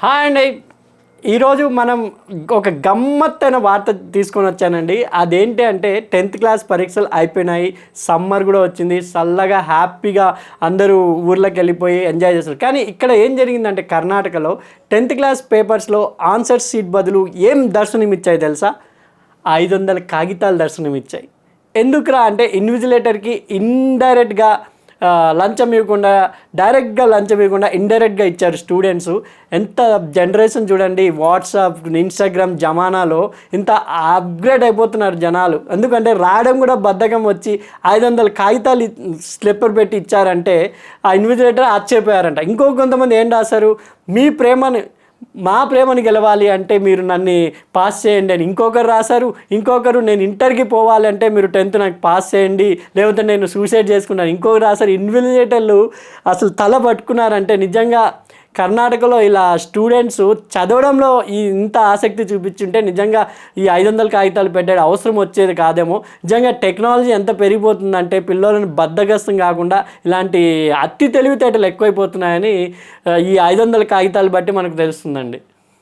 Hi అండి. ఈరోజు మనం ఒక గమ్మత్తైన వార్త తీసుకొని వచ్చానండి. అదేంటి అంటే టెన్త్ క్లాస్ పరీక్షలు అయిపోయినాయి. సమ్మర్ కూడా వచ్చింది. చల్లగా హ్యాపీగా అందరూ ఊర్లోకి వెళ్ళిపోయి ఎంజాయ్ చేస్తారు. కానీ ఇక్కడ ఏం జరిగిందంటే కర్ణాటకలో టెన్త్ క్లాస్ పేపర్స్లో ఆన్సర్ సీట్ బదులు ఏం దర్శనం ఇచ్చాయి తెలుసా? ఐదు వందల కాగితాలు దర్శనం ఇచ్చాయి. ఎందుకురా అంటే ఇన్విజిలేటర్కి ఇండైరెక్ట్గా లంచం ఇవ్వకుండా డైరెక్ట్గా లంచం ఇవ్వకుండా ఇండైరెక్ట్గా ఇచ్చారు స్టూడెంట్స్. ఎంత జనరేషన్ చూడండి వాట్సాప్ ఇన్స్టాగ్రామ్ జమానాలో ఇంత అప్గ్రేడ్ అయిపోతున్నారు జనాలు. ఎందుకంటే రాయడం కూడా బద్ధకం వచ్చి ఐదు వందల కాగితాలు స్లిప్పర్ పెట్టి ఇచ్చారంటే ఆ ఇన్విజిలేటర్ ఆశ్చర్యపోయారంట. ఇంకో కొంతమంది ఏం రాశారు? మీ ప్రేమని మా ప్రేమను గెలవాలి అంటే మీరు నన్ను పాస్ చేయండి అని ఇంకొకరు రాశారు ఇంకొకరు నేను ఇంటర్కి పోవాలి అంటే మీరు టెన్త్ నాకు పాస్ చేయండి లేకపోతే నేను సూసైడ్ చేసుకున్నాను. ఇంకొకరు రాశారు ఇన్విజిలేటర్లు అసలు తల పట్టుకున్నారంటే నిజంగా కర్ణాటకలో ఇలా స్టూడెంట్స్ చదవడంలో ఈ ఇంత ఆసక్తి చూపించుంటే నిజంగా ఈ ఐదు వందల కాగితాలు పెట్టే అవసరం వచ్చేది కాదేమో. నిజంగా టెక్నాలజీ ఎంత పెరిగిపోతుందంటే పిల్లలను బద్దగస్తం కాకుండా ఇలాంటి అతి తెలివితేటలు ఎక్కువైపోతున్నాయని ఈ ఐదు వందల కాగితాలు బట్టి మనకు తెలుస్తుందండి.